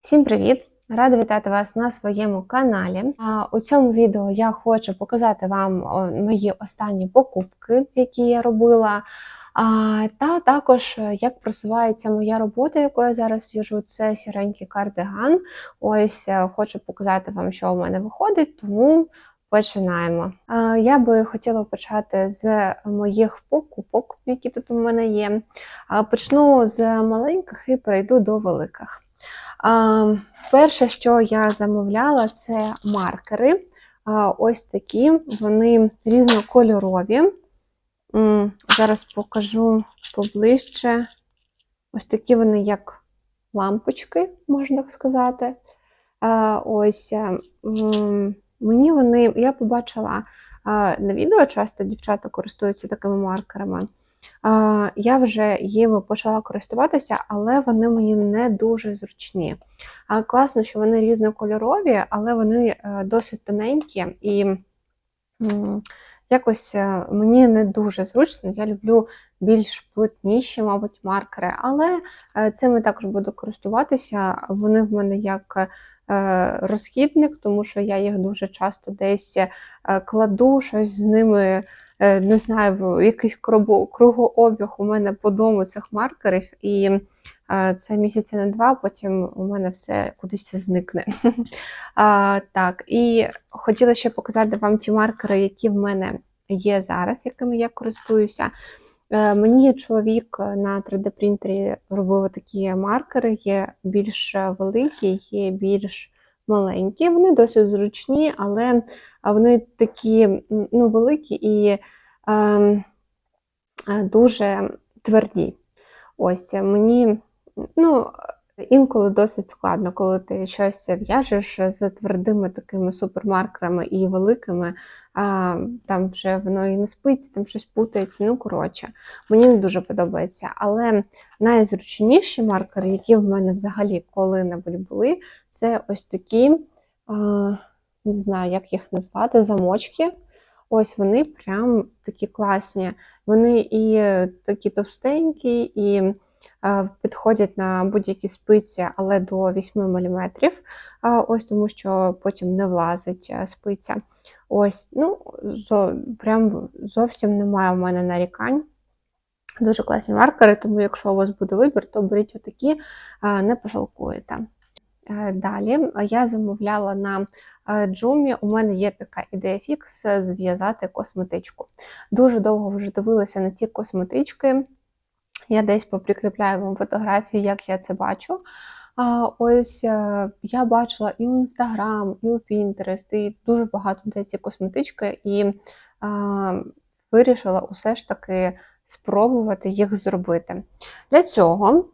Всім привіт! Рада вітати вас на своєму каналі. У цьому відео я хочу показати вам мої останні покупки, які я робила. А, Та також е, як просувається моя робота, якою я зараз в'яжу, це сіренький кардиган. Ось е, хочу показати вам, що у мене виходить, тому починаємо. Я би хотіла почати з моїх покупок, які тут у мене є. Почну з маленьких і перейду до великих. Перше, що я замовляла, це маркери. Ось такі, вони різнокольорові. Зараз покажу поближче. Ось такі вони, як лампочки, можна так сказати. Ось мені вони, я побачила на відео, часто дівчата користуються такими маркерами. Я вже їми почала користуватися, але вони мені не дуже зручні. Класно, що вони різнокольорові, але вони е, досить тоненькі і якось е, мені не дуже зручно. Я люблю більш плотніші, мабуть, маркери, але е, цим я також буду користуватися. Вони в мене як розхідник, тому що я їх дуже часто десь е, кладу, щось з ними. е, Не знаю, в якийсь кругообіг у мене по дому цих маркерів, і е, це місяця на два, потім у мене все кудись зникне. Так, і хотіла ще показати вам ті маркери, які в мене є зараз, якими я користуюся. Е, Мені чоловік на 3D-принтері робив такі маркери, є більш великі, є більш маленькі. Вони досить зручні, але вони такі ну, великі і ем, е, дуже тверді. Ось мені ну, інколи досить складно, коли ти щось в'яжеш з твердими такими супермаркерами і великими, а, там вже воно і не спиться, там щось путається. Ну, коротше, мені не дуже подобається. Але найзручніші маркери, які в мене взагалі коли-небудь були, це ось такі, не знаю, як їх назвати, замочки. Ось вони прям такі класні. Вони і такі товстенькі, і е, підходять на будь-які спиці, але до 8 мм. Ось тому що потім не влазить е, спиця. Ось, ну, зо, прям зовсім немає у мене нарікань. Дуже класні маркери, тому якщо у вас буде вибір, то беріть отакі, не пожалкуєте. Е, Далі я замовляла на е, Джумі. У мене є така ідея фікс е, зв'язати косметичку. Дуже довго вже дивилася на ці косметички. Я десь поприкріпляю вам фотографії, як я це бачу. А, Ось я бачила і у Інстаграм, і у Pinterest, і дуже багато де ці косметички, і а, вирішила усе ж таки спробувати їх зробити. Для цього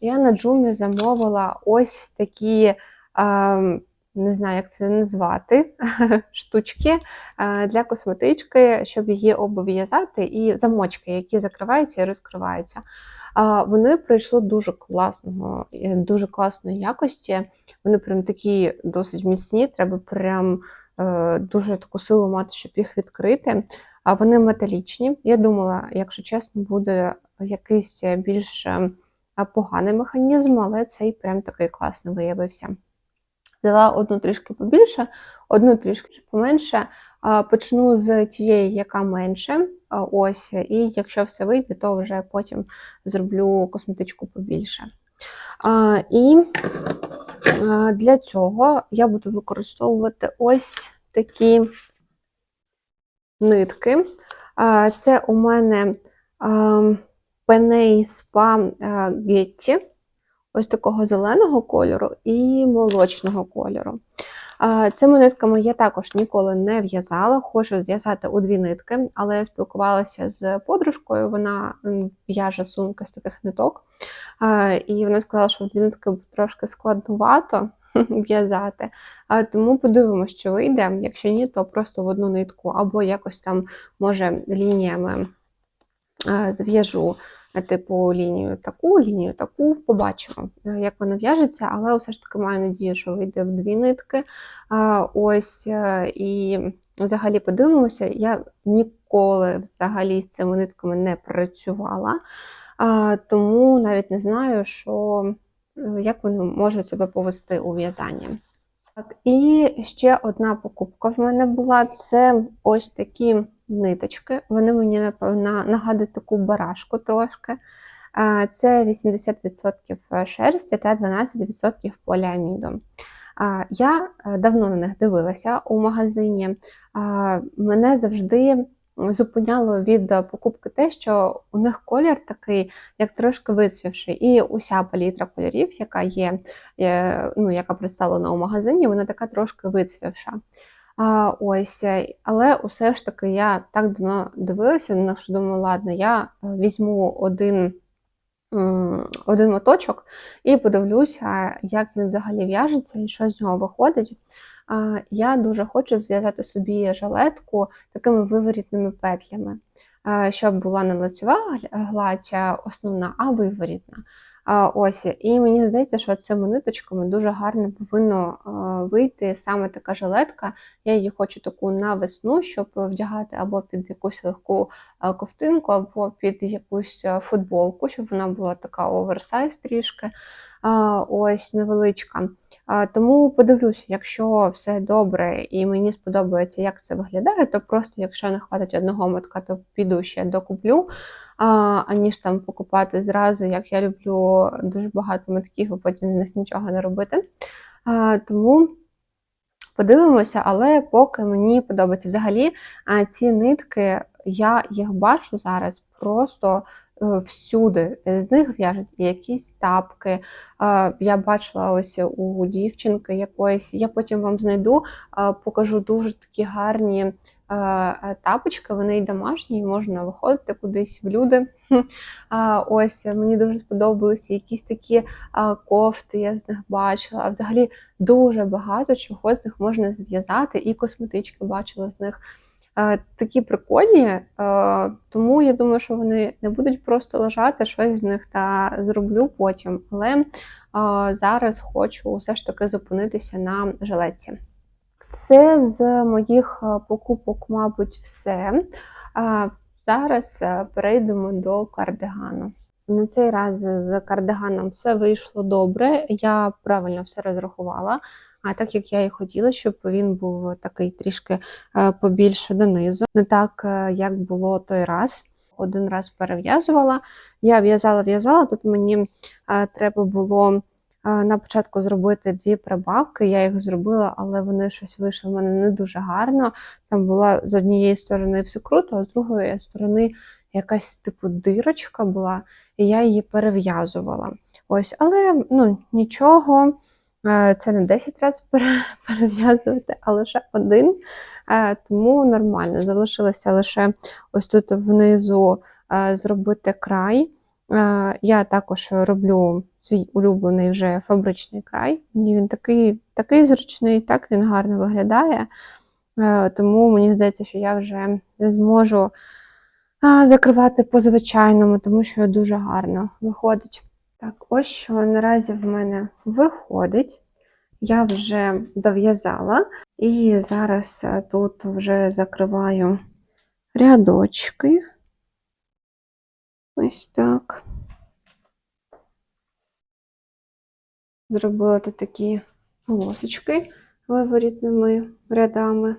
я на Джумі замовила ось такі. Не знаю, як це назвати, штучки для косметички, щоб її обв'язати, і замочки, які закриваються і розкриваються. Вони прийшли дуже класного, е, дуже класної якості. Вони прям такі досить міцні, треба прям е, дуже таку силу мати, щоб їх відкрити. А вони металічні. Я думала, якщо чесно, буде якийсь більш е, поганий механізм, але цей прям такий класний виявився. Взяла одну трішки побільше, одну трішки поменше. Почну з тієї, яка менше. Ось, і якщо все вийде, то вже потім зроблю косметичку побільше. І для цього я буду використовувати ось такі нитки. Це у мене Penay Spa Getty ось такого зеленого кольору і молочного кольору. Цими нитками я також ніколи не в'язала, хочу зв'язати у дві нитки, але я спілкувалася з подружкою, вона в'яже сумки з таких ниток. І вона сказала, що в дві нитки трошки складнувато в'язати. Тому подивимося, що вийде. Якщо ні, то просто в одну нитку, або якось там, може, лініями зв'яжу е, типу лінію таку, лінію таку, побачимо, е, як вона в'яжеться, але все ж таки маю надію, що вийде в дві нитки. Ось е, і взагалі подивимося, я ніколи взагалі з цими нитками не працювала, тому навіть не знаю, що е, як вони можуть себе повести у в'язанні. Так, і ще одна покупка в мене була це ось такі ниточки. Вони мені нагадують таку барашку трошки. Це 80% шерсті та 12% поліаміду. Я е, давно на них дивилася у магазині. Мене завжди зупиняло від покупки те, що у них колір такий, як трошки вицвівший, і уся палітра кольорів, яка є, е, ну, яка представлена у магазині, вона така трошки вицвівша. Ось, е, Але усе ж таки я так давно дивилася, на що думаю, ладно, я візьму один. Один моточок і подивлюся, як він взагалі в'яжеться і що з нього виходить. Я дуже хочу зв'язати собі жилетку такими виворітними петлями, щоб була не лицьова гля- гладь основна, а виворітна. Ось, і мені здається, що цими ниточками дуже гарно повинно вийти саме така жилетка. Я її хочу таку на весну, щоб вдягати або під якусь легку ковтинку, або під якусь футболку, щоб вона була така оверсайз трішки. Ось невеличка. Тому подивлюся, якщо все добре і мені сподобається, як це виглядає, то просто, якщо не хватить одного мотка, то піду ще докуплю, аніж там покупати зразу, як я люблю дуже багато мотків, і потім з них нічого не робити. Тому подивимося, але поки мені подобається. Взагалі, ці нитки, я їх бачу зараз просто всюди. З них в'яжуть якісь тапки. Е, Я бачила ось у дівчинки якоїсь. Я потім вам знайду, е, покажу дуже такі гарні е, е, тапочки. Вони й домашні, і можна виходити кудись в люди. Ось мені дуже сподобалися якісь такі кофти, я з них бачила. А взагалі дуже багато чого з них можна зв'язати, і косметички бачила з них. Е, Такі прикольні, е, тому я думаю, що вони не будуть просто лежати, щось з них та зроблю потім. Але е, зараз хочу все ж таки зупинитися на жилетці. Це з моїх покупок, мабуть, все. Зараз перейдемо до кардигану. На цей раз з кардиганом все вийшло добре. Я правильно все розрахувала. А так як я і хотіла, щоб він був такий трішки е, побільше донизу, не так, е, як було той раз. Один раз перев'язувала. Я в'язала-в'язала. Тут мені е, треба було на початку зробити дві прибавки. Я їх зробила, але вони щось вийшли в мене не дуже гарно. Там була з однієї сторони все круто, а з другої сторони якась типу дирочка була, і я її перев'язувала. Ось, але ну нічого. Е, Це не 10 разів перев'язувати, а лише один. Е, Тому нормально. Залишилося лише ось тут внизу е, зробити край. Я також роблю свій улюблений вже фабричний край. Мені він такий, такий зручний, так він гарно виглядає. Тому мені здається, що я вже не зможу закривати по звичайному, тому що дуже гарно виходить. Так, ось що наразі в мене виходить. Я вже дов'язала, і зараз е, тут вже закриваю рядочки. Ось так. Зробила тут такі полосочки виворітними рядами.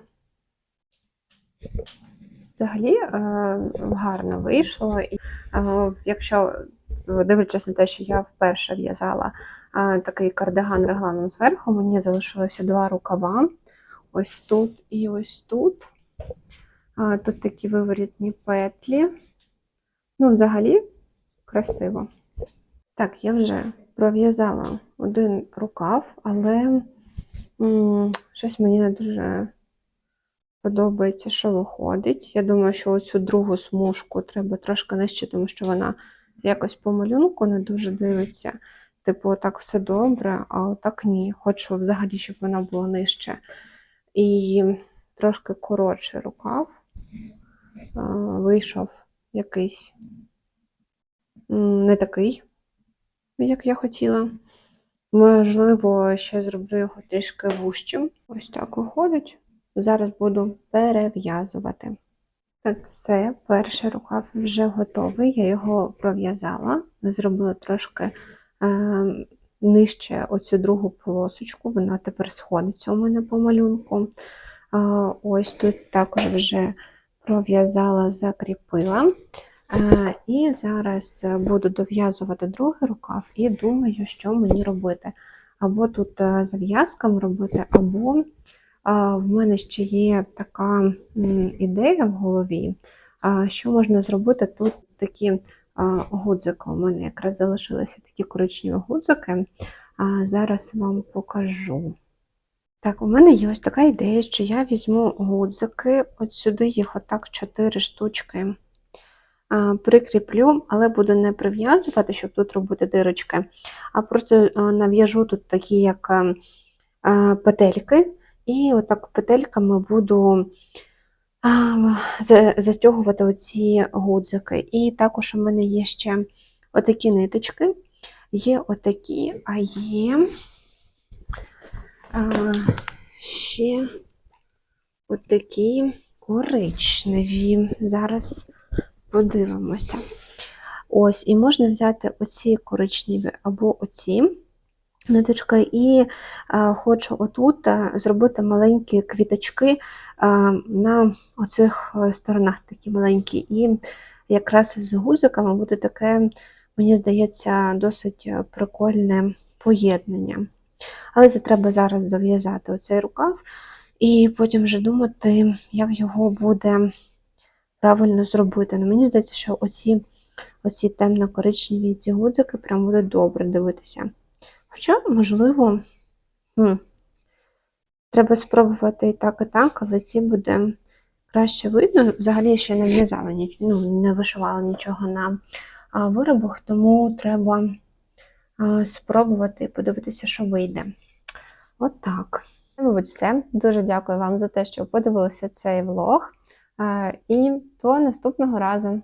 Взагалі е, гарно вийшло. І, е, якщо дивлячись на те, що я вперше в'язала такий кардиган регланом зверху, мені залишилося два рукава. Ось тут і ось тут. Е, Тут такі виворітні петлі. Ну, взагалі, красиво. Так, я вже пров'язала один рукав, але м, щось мені не дуже подобається, що виходить. Я думаю, що оцю другу смужку треба трошки нижче, тому що вона якось по малюнку не дуже дивиться. Типу, отак все добре, а отак ні. Хочу взагалі, щоб вона була нижче. І трошки коротший рукав вийшов якийсь не такий, як я хотіла. Можливо, ще зроблю його трішки вужчим. Ось так виходить. Зараз буду перев'язувати. Так, все, перший рукав вже готовий. Я його пров'язала, зробила трошки е, нижче оцю другу полосочку, вона тепер сходиться у мене по малюнку. А, Ось тут також вже пров'язала, закріпила. Е, І зараз буду дов'язувати другий рукав і думаю, що мені робити. Або тут е, зав'язками робити, або в мене ще є така ідея в голові, що можна зробити тут такі гудзики. У мене якраз залишилися такі коричневі гудзики. Зараз вам покажу. Так, у мене є ось така ідея, що я візьму гудзики, от сюди їх отак 4 штучки прикріплю, але буду не прив'язувати, щоб тут робити дирочки, а просто нав'яжу тут такі, як петельки, і отак петельками буду застягувати оці гудзики. І також у мене є ще отакі ниточки, є отакі, а є а, ще отакі коричневі. Зараз подивимося. Ось, і можна взяти оці коричневі або оці ниточки, і хочу отут зробити маленькі квіточки на оцих е, сторонах такі маленькі. І якраз з гузиками буде таке, мені здається, досить е, прикольне поєднання. Але це треба зараз дов'язати оцей рукав, і потім вже думати, як його буде правильно зробити. Ну, мені здається, що оці, оці темно-коричневі ці гудзики прям буде добре дивитися. Хоча, можливо, хм, треба спробувати і так, і так, але ці буде краще видно. Взагалі ще не в'язала, ну, не вишивала нічого на виробах, тому треба спробувати і подивитися, що вийде. Отак. Це, мабуть, все. Дуже дякую вам за те, що подивилися цей влог. І до наступного разу.